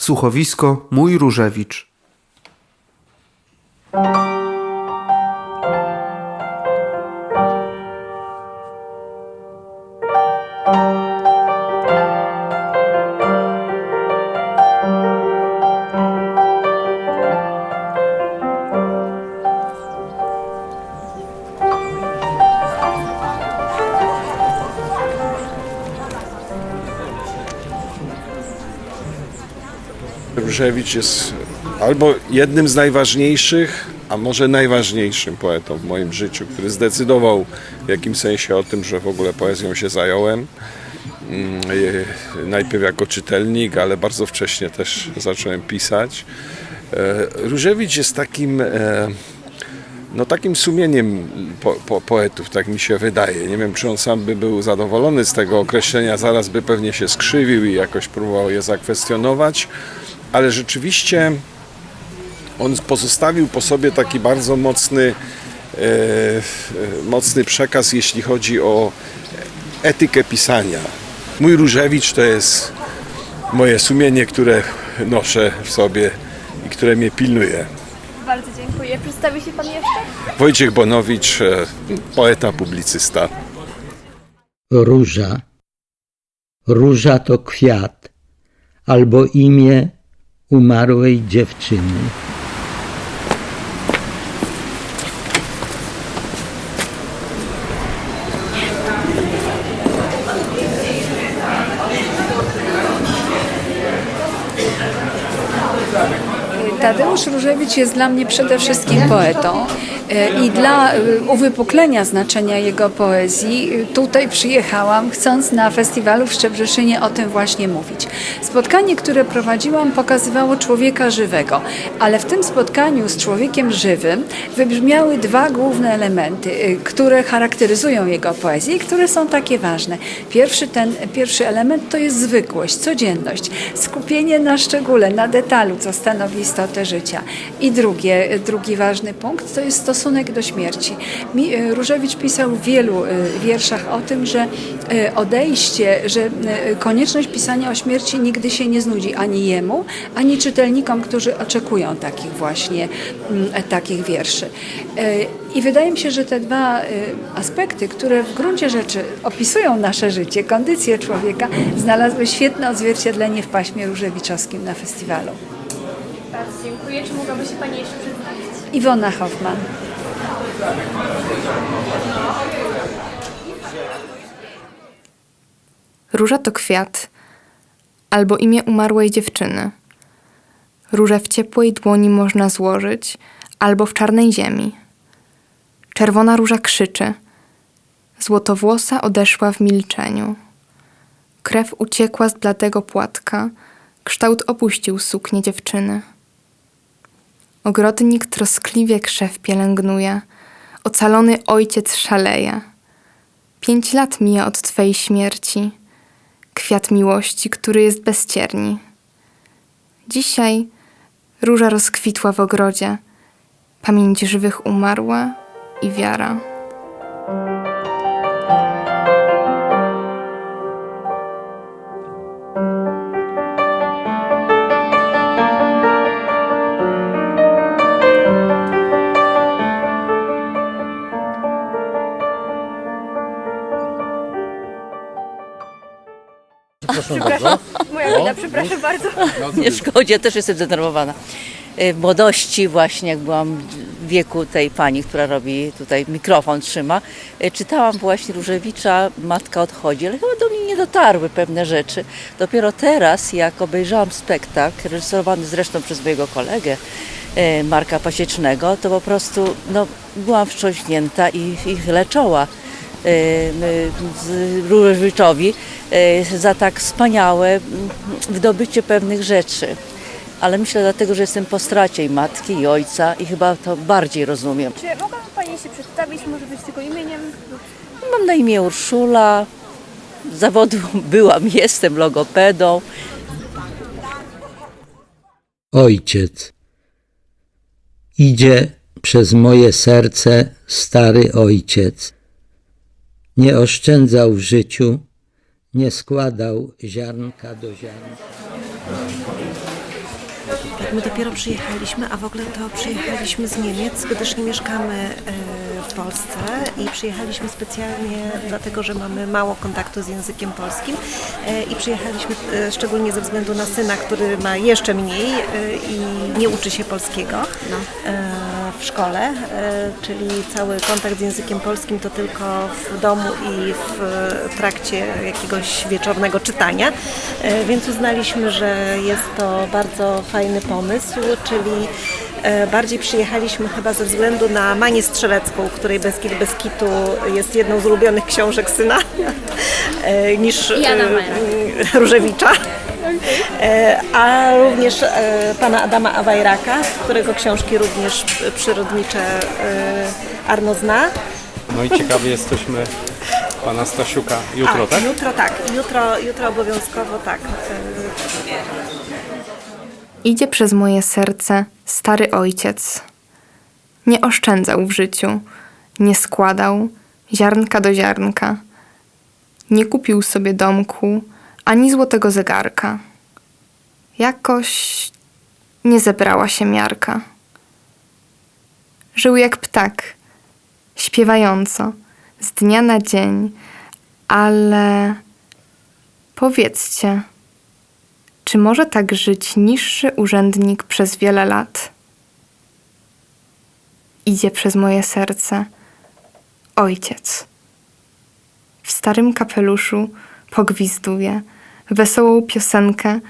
Słuchowisko Mój Różewicz. Różewicz jest albo jednym z najważniejszych, a może najważniejszym poetą w moim życiu, który zdecydował w jakimś sensie o tym, że w ogóle poezją się zająłem. Mm, Najpierw jako czytelnik, ale bardzo wcześnie też zacząłem pisać. E, Różewicz jest takim, e, no takim sumieniem po, po, poetów, tak mi się wydaje. Nie wiem, czy on sam by był zadowolony z tego określenia, zaraz by pewnie się skrzywił i jakoś próbował je zakwestionować, ale rzeczywiście on pozostawił po sobie taki bardzo mocny, e, e, mocny przekaz, jeśli chodzi o etykę pisania. Mój Różewicz to jest moje sumienie, które noszę w sobie i które mnie pilnuje. Bardzo dziękuję. Przedstawi się Pan jeszcze? Wojciech Bonowicz, e, poeta, publicysta. Róża. Róża to kwiat albo imię umarłej dziewczyny. Tadeusz Różewicz jest dla mnie przede wszystkim poetą e, i dla e, uwypuklenia znaczenia jego poezji e, tutaj przyjechałam, chcąc na festiwalu w Szczebrzeszynie o tym właśnie mówić. Spotkanie, które prowadziłam, pokazywało człowieka żywego, ale w tym spotkaniu z człowiekiem żywym wybrzmiały dwa główne elementy, e, które charakteryzują jego poezję i które są takie ważne. Pierwszy, ten, pierwszy element to jest zwykłość, codzienność, skupienie na szczególe, na detalu, co stanowi istotę życia. I drugie, drugi ważny punkt to jest stosunek do śmierci. Mi, e, Różewicz pisał w wielu e, wierszach o tym, że odejście, że e, konieczność pisania o śmierci nigdy się nie znudzi ani jemu, ani czytelnikom, którzy oczekują takich właśnie mm, e, takich wierszy. E, I wydaje mi się, że te dwa e, aspekty, które w gruncie rzeczy opisują nasze życie, kondycję człowieka, znalazły świetne odzwierciedlenie w paśmie różewiczowskim na festiwalu. Bardzo dziękuję. Czy mogłaby się Pani jeszcze przedstawić? Iwona Hoffman. Róża to kwiat, albo imię umarłej dziewczyny. Różę w ciepłej dłoni można złożyć, albo w czarnej ziemi. Czerwona róża krzyczy. Złotowłosa odeszła w milczeniu. Krew uciekła z bladego płatka, kształt opuścił suknię dziewczyny. Ogrodnik troskliwie krzew pielęgnuje, ocalony ojciec szaleje. Pięć lat mija od Twej śmierci, kwiat miłości, który jest bez cierni. Dzisiaj róża rozkwitła w ogrodzie, pamięć żywych umarła i wiara. Przepraszam. Moja wina, przepraszam bardzo. Nie szkodzi, ja też jestem zdenerwowana. Y, W młodości właśnie, jak byłam w wieku tej pani, która robi tutaj mikrofon, trzyma, y, czytałam właśnie Różewicza Matka odchodzi, ale chyba do mnie nie dotarły pewne rzeczy. Dopiero teraz, jak obejrzałam spektakl, reżyserowany zresztą przez mojego kolegę, y, Marka Pasiecznego, to po prostu no, byłam wstrząśnięta i, i chylę czoła Różewiczowi y, za tak wspaniałe wydobycie pewnych rzeczy. Ale myślę dlatego, że jestem po stracie i matki, i ojca i chyba to bardziej rozumiem. Czy mogłaby Pani się przedstawić, może być tylko imieniem? Mam na imię Urszula, z zawodu byłam, jestem logopedą. Ojciec. Idzie przez moje serce stary ojciec. Nie oszczędzał w życiu, nie składał ziarnka do ziarnka. Tak, my dopiero przyjechaliśmy, a w ogóle to przyjechaliśmy z Niemiec, gdyż nie mieszkamy e, w Polsce i przyjechaliśmy specjalnie dlatego, że mamy mało kontaktu z językiem polskim e, i przyjechaliśmy e, szczególnie ze względu na syna, który ma jeszcze mniej i nie uczy się polskiego w szkole, czyli cały kontakt z językiem polskim to tylko w domu i w trakcie jakiegoś wieczornego czytania, więc uznaliśmy, że jest to bardzo fajny pomysł, czyli e, bardziej przyjechaliśmy chyba ze względu na Manię Strzelecką, której Beskid Beskitu jest jedną z ulubionych książek syna, e, niż e. Różewicza. A również pana Adama Awajraka, którego książki również przyrodnicze Arno zna. No i ciekawi jesteśmy pana Stasiuka jutro, A, tak? Jutro tak, jutro, jutro obowiązkowo tak. Idzie przez moje serce stary ojciec. Nie oszczędzał w życiu, nie składał ziarnka do ziarnka. Nie kupił sobie domku ani złotego zegarka. Jakoś nie zebrała się miarka. Żył jak ptak, śpiewająco, z dnia na dzień, ale powiedzcie, czy może tak żyć niższy urzędnik przez wiele lat? Idzie przez moje serce ojciec. W starym kapeluszu pogwizduje wesołą piosenkę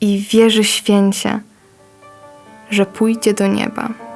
i wierzy święcie, że pójdzie do nieba.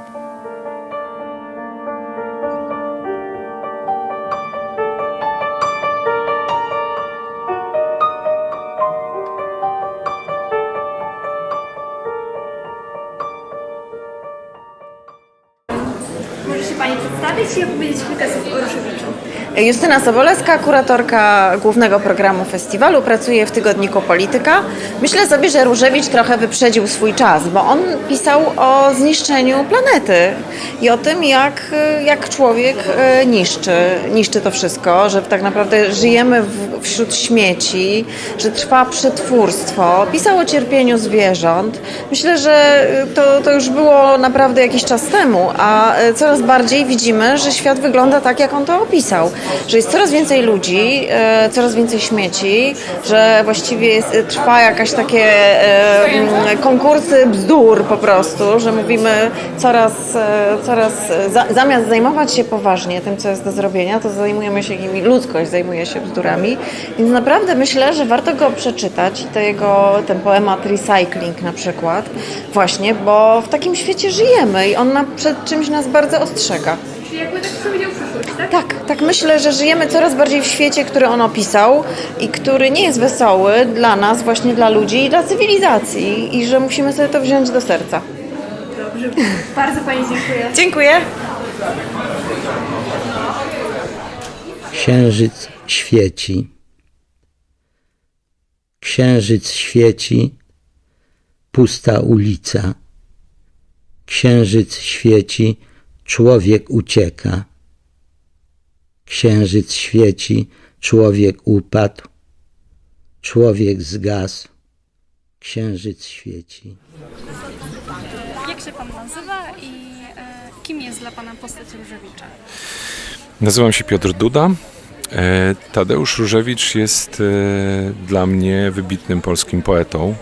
Justyna Sobolewska, kuratorka głównego programu festiwalu, pracuje w tygodniku Polityka. Myślę sobie, że Różewicz trochę wyprzedził swój czas, bo on pisał o zniszczeniu planety i o tym, jak, jak człowiek e, niszczy, niszczy to wszystko, że tak naprawdę żyjemy w, wśród śmieci, że trwa przetwórstwo. Pisał o cierpieniu zwierząt. Myślę, że to, to już było naprawdę jakiś czas temu, a e, coraz bardziej widzimy, że świat wygląda tak, jak on to opisał. Że jest coraz więcej ludzi, e, coraz więcej śmieci, że właściwie jest, e, trwa jakaś takie e, konkursy bzdur po prostu, że mówimy coraz, coraz za, zamiast zajmować się poważnie tym, co jest do zrobienia, to zajmujemy się jakimi, ludzkość zajmuje się bzdurami. Więc naprawdę myślę, że warto go przeczytać i to jego, ten poemat Recycling na przykład, właśnie, bo w takim świecie żyjemy i on na, przed czymś nas bardzo ostrzega. Jakby tak tak? Tak, tak myślę, że żyjemy coraz bardziej w świecie, który on opisał i który nie jest wesoły dla nas, właśnie dla ludzi i dla cywilizacji i że musimy sobie to wziąć do serca. Dobrze. Bardzo Pani dziękuję. Dziękuję. Księżyc świeci. Księżyc świeci, pusta ulica. Księżyc świeci, człowiek ucieka. Księżyc świeci, człowiek upadł. Człowiek zgasł. Księżyc świeci. Jak się Pan nazywa i e, kim jest dla Pana postać Różewicza? Nazywam się Piotr Duda. E, Tadeusz Różewicz jest e, dla mnie wybitnym polskim poetą,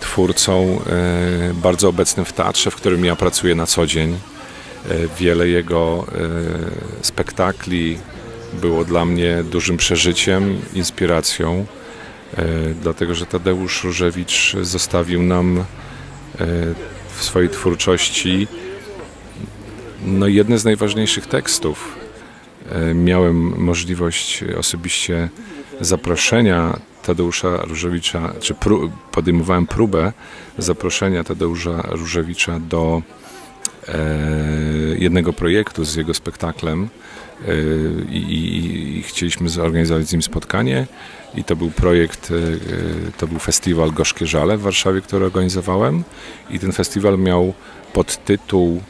twórcą e, bardzo obecnym w teatrze, w którym ja pracuję na co dzień. E, Wiele jego e, spektakli było dla mnie dużym przeżyciem, inspiracją, e, dlatego że Tadeusz Różewicz zostawił nam w swojej twórczości no, jedne z najważniejszych tekstów. Miałem możliwość osobiście zaproszenia Tadeusza Różewicza, czy pró- podejmowałem próbę zaproszenia Tadeusza Różewicza do jednego projektu z jego spektaklem e, i, i, i chcieliśmy zorganizować z nim spotkanie. I to był projekt, e, e, to był festiwal Gorzkie Żale w Warszawie, który organizowałem. I ten festiwal miał podtytuł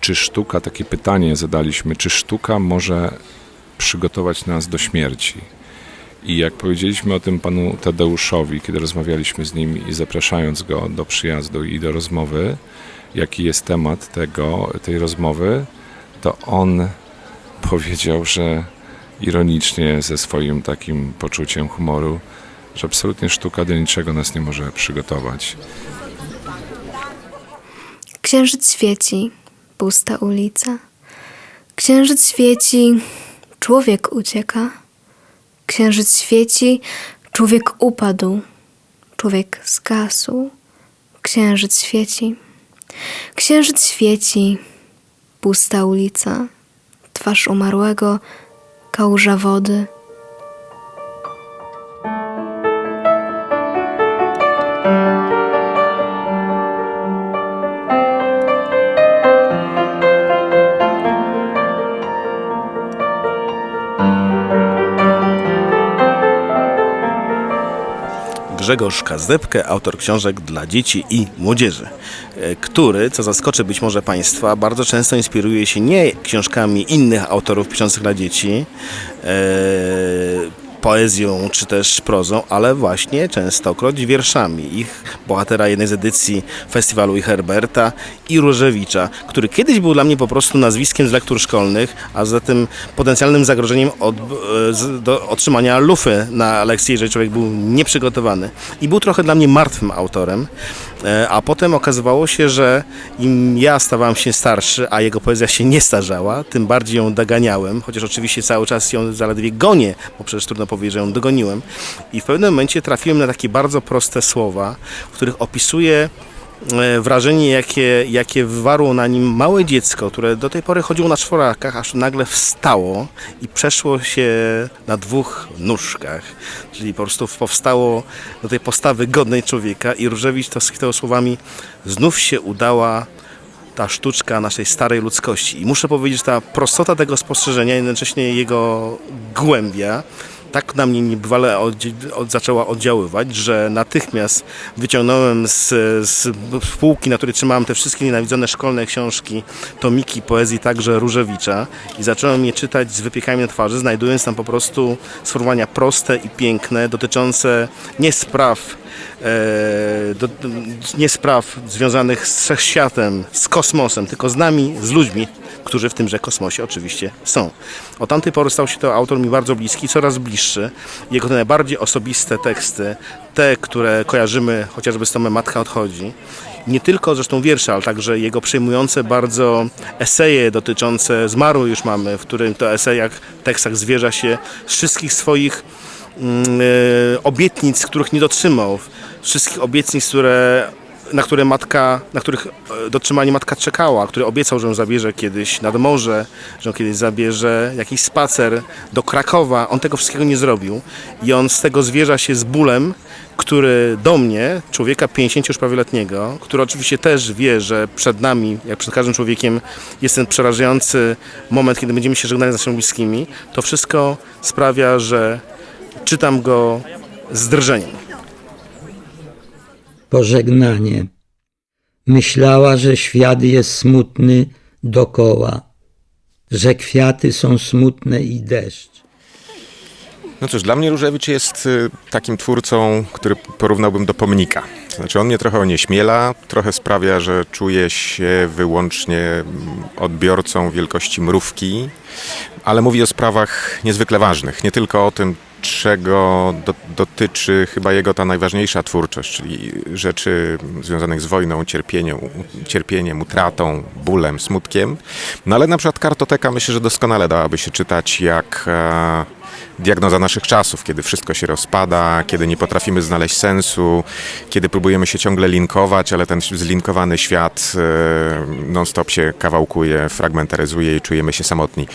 czy sztuka, takie pytanie zadaliśmy, czy sztuka może przygotować nas do śmierci? I jak powiedzieliśmy o tym panu Tadeuszowi, kiedy rozmawialiśmy z nim i zapraszając go do przyjazdu i do rozmowy, jaki jest temat tego, tej rozmowy, to on powiedział, że ironicznie, ze swoim takim poczuciem humoru, że absolutnie sztuka do niczego nas nie może przygotować. Księżyc świeci, pusta ulica. Księżyc świeci, człowiek ucieka. Księżyc świeci, człowiek upadł, człowiek zgasł. Księżyc świeci. Księżyc świeci, pusta ulica. Twarz umarłego, kałuża wody. Grzegorz Kazdepkę, autor książek dla dzieci i młodzieży, e, który, co zaskoczy być może Państwa, bardzo często inspiruje się nie książkami innych autorów piszących dla dzieci, e, poezją czy też prozą, ale właśnie częstokroć wierszami. Ich bohatera jednej z edycji festiwalu i Herberta i Różewicza, który kiedyś był dla mnie po prostu nazwiskiem z lektur szkolnych, a zatem potencjalnym zagrożeniem od, e, do otrzymania lufy na lekcji, jeżeli człowiek był nieprzygotowany. I był trochę dla mnie martwym autorem, e, a potem okazywało się, że im ja stawałem się starszy, a jego poezja się nie starzała, tym bardziej ją doganiałem, chociaż oczywiście cały czas ją zaledwie gonię, bo przecież trudno powiedzieć, że ją dogoniłem. I w pewnym momencie trafiłem na takie bardzo proste słowa, w których opisuje wrażenie, jakie, jakie wywarło na nim małe dziecko, które do tej pory chodziło na czworakach, aż nagle wstało i przeszło się na dwóch nóżkach. Czyli po prostu powstało do tej postawy godnej człowieka i Różewicz to schytał słowami znów się udała ta sztuczka naszej starej ludzkości. I muszę powiedzieć, że ta prostota tego spostrzeżenia, jednocześnie jego głębia, tak na mnie niebywale oddzie- od, zaczęła oddziaływać, że natychmiast wyciągnąłem z, z półki, na której trzymałem te wszystkie nienawidzone szkolne książki, tomiki poezji także Różewicza i zacząłem je czytać z wypiekami na twarzy, znajdując tam po prostu sformułowania proste i piękne, dotyczące nie spraw do, nie spraw związanych z wszechświatem, z kosmosem, tylko z nami, z ludźmi, którzy w tymże kosmosie oczywiście są. Od tamtej pory stał się to autor mi bardzo bliski, coraz bliższy. Jego te najbardziej osobiste teksty, te, które kojarzymy chociażby z tomem Matka odchodzi, nie tylko zresztą wiersze, ale także jego przejmujące bardzo eseje dotyczące zmarłych już mamy, w którym to esejach, tekstach zwierza się z wszystkich swoich e, obietnic, których nie dotrzymał, wszystkich obietnic, które, na które matka, na których e, dotrzymanie matka czekała, który obiecał, że ją zabierze kiedyś nad morze, że ją kiedyś zabierze jakiś spacer do Krakowa. On tego wszystkiego nie zrobił. I on z tego zwierza się z bólem, który do mnie, człowieka 50 już prawie letniego, który oczywiście też wie, że przed nami, jak przed każdym człowiekiem, jest ten przerażający moment, kiedy będziemy się żegnali z naszymi bliskimi, to wszystko sprawia, że czytam go z drżeniem. Pożegnanie. Myślała, że świat jest smutny dokoła, że kwiaty są smutne i deszcz. No cóż, dla mnie Różewicz jest y, takim twórcą, który porównałbym do pomnika. Znaczy on mnie trochę onieśmiela, trochę sprawia, że czuję się wyłącznie mm, odbiorcą wielkości mrówki, ale mówi o sprawach niezwykle ważnych, nie tylko o tym, czego do, dotyczy chyba jego ta najważniejsza twórczość, czyli rzeczy związanych z wojną, cierpieniem, cierpieniem, utratą, bólem, smutkiem. No ale na przykład kartoteka myślę, że doskonale dałaby się czytać jak e, diagnoza naszych czasów, kiedy wszystko się rozpada, kiedy nie potrafimy znaleźć sensu, kiedy próbujemy się ciągle linkować, ale ten zlinkowany świat e, non-stop się kawałkuje, fragmentaryzuje i czujemy się samotni.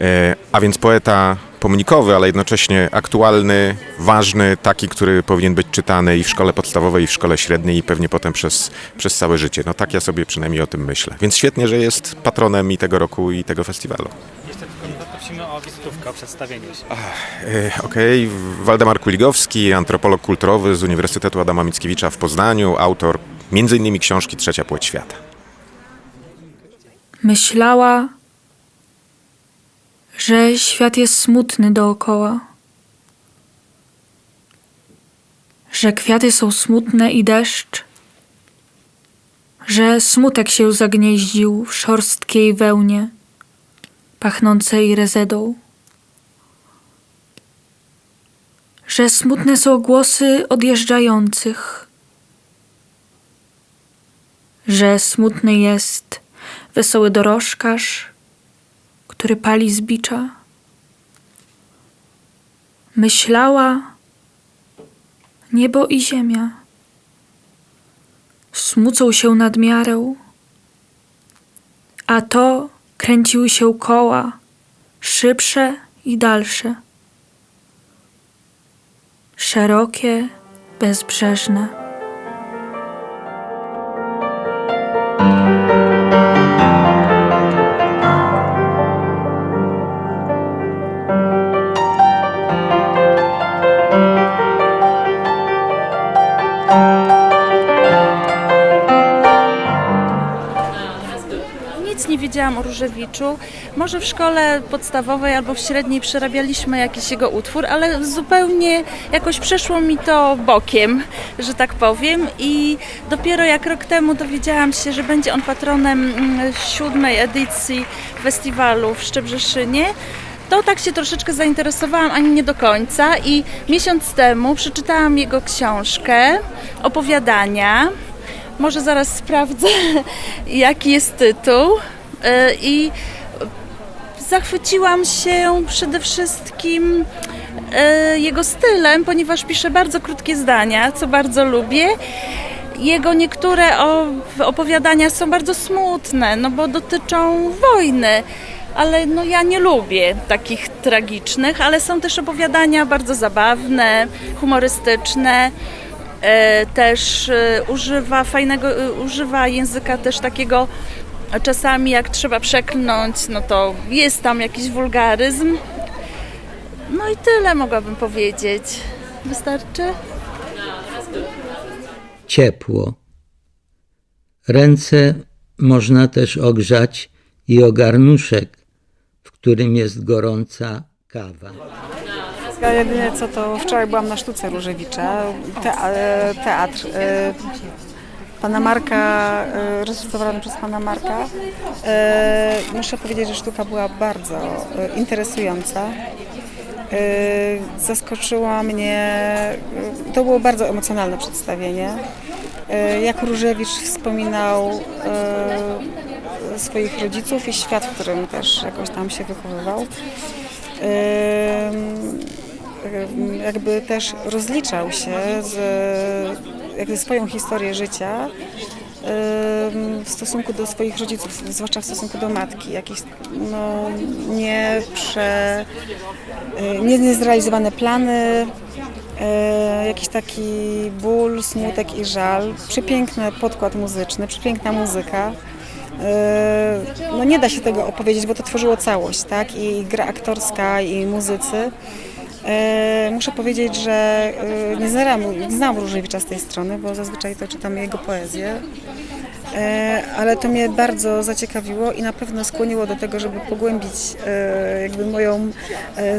E, a więc poeta pomnikowy, ale jednocześnie aktualny, ważny, taki, który powinien być czytany i w szkole podstawowej, i w szkole średniej, i pewnie potem przez, przez całe życie. No tak ja sobie przynajmniej o tym myślę. Więc świetnie, że jest patronem i tego roku, i tego festiwalu. Jeszcze tylko prosimy o wizytówkę, o przedstawienie się. E, Okej, Waldemar Kuligowski, antropolog kulturowy z Uniwersytetu Adama Mickiewicza w Poznaniu, autor między innymi książki Trzecia Płeć Świata. Myślała, że świat jest smutny dookoła, że kwiaty są smutne i deszcz, że smutek się zagnieździł w szorstkiej wełnie, pachnącej rezedą, że smutne są głosy odjeżdżających, że smutny jest wesoły dorożkarz, który pali z bicza. Myślała niebo i ziemia. Smucą się nad miarą, a to kręciły się koła, szybsze i dalsze. Szerokie, bezbrzeżne. Wiedziałam o Różewiczu. Może w szkole podstawowej albo w średniej przerabialiśmy jakiś jego utwór, ale zupełnie jakoś przeszło mi to bokiem, że tak powiem. I dopiero jak rok temu dowiedziałam się, że będzie on patronem mm, siódmej edycji festiwalu w Szczebrzeszynie, to tak się troszeczkę zainteresowałam, ani nie do końca. I miesiąc temu przeczytałam jego książkę, opowiadania. Może zaraz sprawdzę, jaki jest tytuł. E, I zachwyciłam się przede wszystkim e, jego stylem, ponieważ pisze bardzo krótkie zdania, co bardzo lubię. Jego niektóre opowiadania są bardzo smutne, no bo dotyczą wojny. Ale no ja nie lubię takich tragicznych, ale są też opowiadania bardzo zabawne, humorystyczne. E, też używa fajnego, używa języka też takiego czasami jak trzeba przeklnąć, no to jest tam jakiś wulgaryzm. No i tyle mogłabym powiedzieć. Wystarczy? ciepło. Ręce można też ogrzać i o garnuszek, w którym jest gorąca kawa. Ja jedynie co to wczoraj byłam na sztuce Różewicza, te, e, teatr e, pana Marka, e, reżyserowany przez pana Marka. E, Muszę powiedzieć, że sztuka była bardzo e, interesująca. Zaskoczyła mnie, to było bardzo emocjonalne przedstawienie. Jak Różewicz wspominał swoich rodziców i świat, w którym też jakoś tam się wychowywał. Jakby też rozliczał się z jakby swoją historię życia w stosunku do swoich rodziców, zwłaszcza w stosunku do matki. Jakieś no, nie, prze, y, nie niezrealizowane plany, y, jakiś taki ból, smutek i żal. Przepiękny podkład muzyczny, przepiękna muzyka. E, No nie da się tego opowiedzieć, bo to tworzyło całość, tak? I gra aktorska, i muzycy. E, Muszę powiedzieć, że e, nie znam, nie znam Różewicza z tej strony, bo zazwyczaj to czytam jego poezję. E, Ale to mnie bardzo zaciekawiło i na pewno skłoniło do tego, żeby pogłębić jakby moją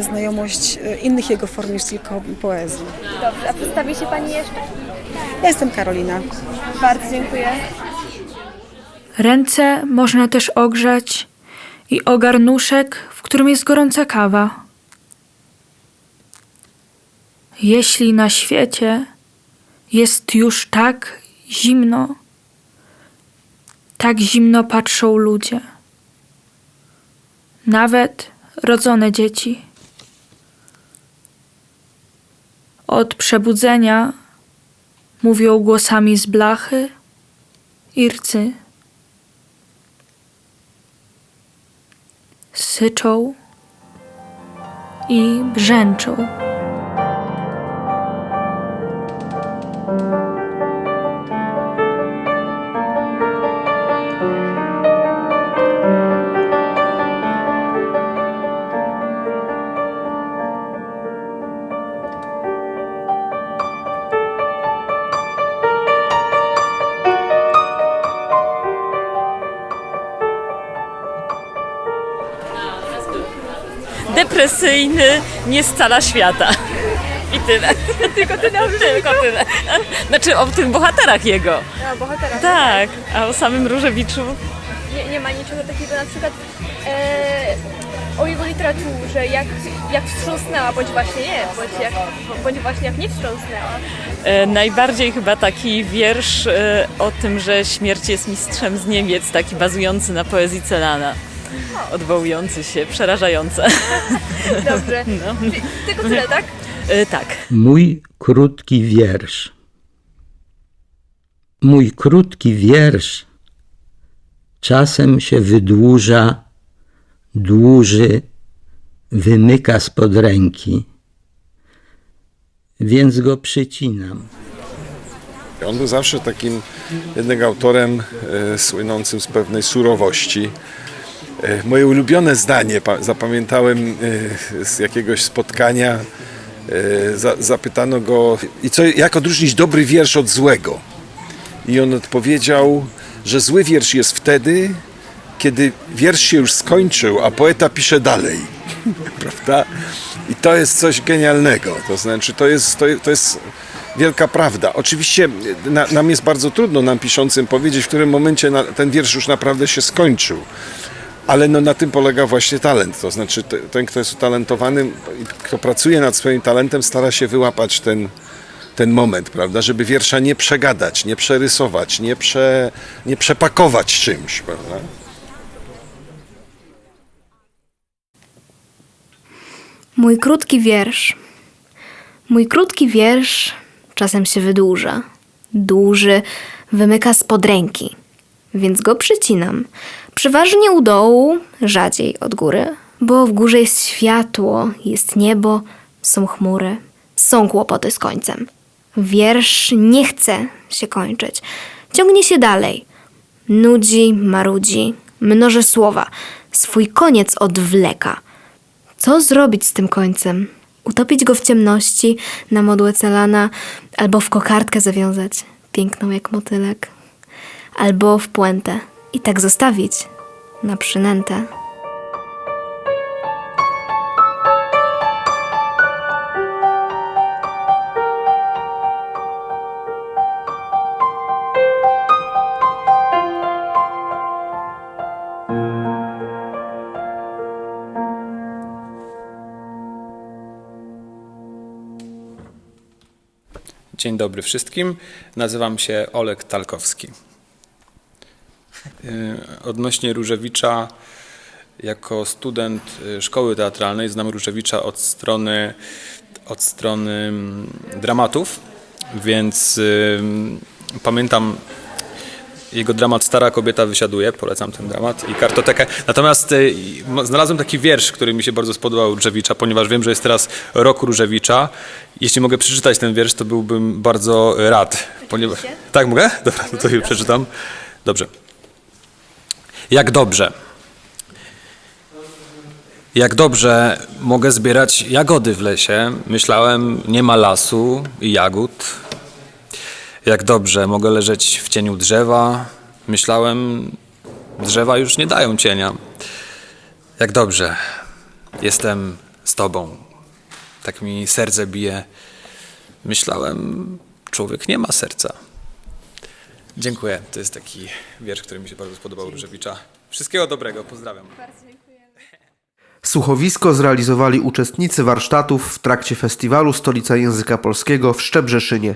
znajomość innych jego form niż tylko poezji. Dobrze, a przedstawi się Pani jeszcze? Ja jestem Karolina. Bardzo dziękuję. Ręce można też ogrzać i o garnuszek, w którym jest gorąca kawa. Jeśli na świecie jest już tak zimno, tak zimno patrzą ludzie, nawet rodzone dzieci. Od przebudzenia mówią głosami z blachy i rcy. syczą i brzęczą. Depresyjny, nie scala świata. Tyle. Tylko tyle o Tylko tyle. Znaczy o tych bohaterach jego. A, bohatera. Tak, a o samym Różewiczu Nie, nie ma niczego takiego na przykład e, o jego literaturze, jak, jak wstrząsnęła, bądź właśnie nie, bądź, jak, bądź właśnie jak nie wstrząsnęła. E, najbardziej chyba taki wiersz e, o tym, że śmierć jest mistrzem z Niemiec, taki bazujący na poezji Celana. Odwołujący się, przerażające. Dobrze. No. Czyli Tylko tyle, tak? E, tak. Mój krótki wiersz. Mój krótki wiersz czasem się wydłuża, dłuży, wymyka spod ręki, więc go przycinam. On był zawsze takim jednak autorem e, słynącym z pewnej surowości. E, moje ulubione zdanie pa, zapamiętałem e, z jakiegoś spotkania. E, za, zapytano go, i co, jak odróżnić dobry wiersz od złego? I on odpowiedział, że zły wiersz jest wtedy, kiedy wiersz się już skończył, a poeta pisze dalej. Prawda? I to jest coś genialnego. To znaczy, to jest, to, to jest wielka prawda. Oczywiście na, nam jest bardzo trudno, nam piszącym, powiedzieć, w którym momencie na, ten wiersz już naprawdę się skończył. Ale no, na tym polega właśnie talent. To znaczy, te, ten, kto jest utalentowany, kto pracuje nad swoim talentem, stara się wyłapać ten, ten moment, prawda? Żeby wiersza nie przegadać, nie przerysować, nie, prze, nie przepakować czymś, prawda? Mój krótki wiersz. Mój krótki wiersz czasem się wydłuża. Dłuży, wymyka spod ręki, więc go przycinam. Przeważnie u dołu, rzadziej od góry, bo w górze jest światło, jest niebo, są chmury, są kłopoty z końcem. Wiersz nie chce się kończyć. Ciągnie się dalej. Nudzi, marudzi, mnoży słowa. Swój koniec odwleka. Co zrobić z tym końcem? Utopić go w ciemności na modłę celana, albo w kokardkę zawiązać, piękną jak motylek, albo w puentę i tak zostawić na przynętę. Dzień dobry wszystkim. Nazywam się Olek Talkowski. Yy, Odnośnie Różewicza, jako student y, szkoły teatralnej znam Różewicza od strony, od strony mm, dramatów, więc y, pamiętam jego dramat Stara kobieta wysiaduje, polecam ten dramat i kartotekę. Natomiast y, znalazłem taki wiersz, który mi się bardzo spodobał Różewicza, ponieważ wiem, że jest teraz rok Różewicza. Jeśli mogę przeczytać ten wiersz, to byłbym bardzo rad. Ponieważ... Tak, mogę? Dobra, to już przeczytam. Dobrze. Jak dobrze. Jak dobrze mogę zbierać jagody w lesie. Myślałem, nie ma lasu i jagód. Jak dobrze mogę leżeć w cieniu drzewa. Myślałem, drzewa już nie dają cienia. Jak dobrze jestem z tobą. Tak mi serce bije. Myślałem, człowiek nie ma serca. Dziękuję. To jest taki wiersz, który mi się bardzo spodobał Różewicza. Wszystkiego dobrego, pozdrawiam. Słuchowisko zrealizowali uczestnicy warsztatów w trakcie festiwalu Stolica Języka Polskiego w Szczebrzeszynie.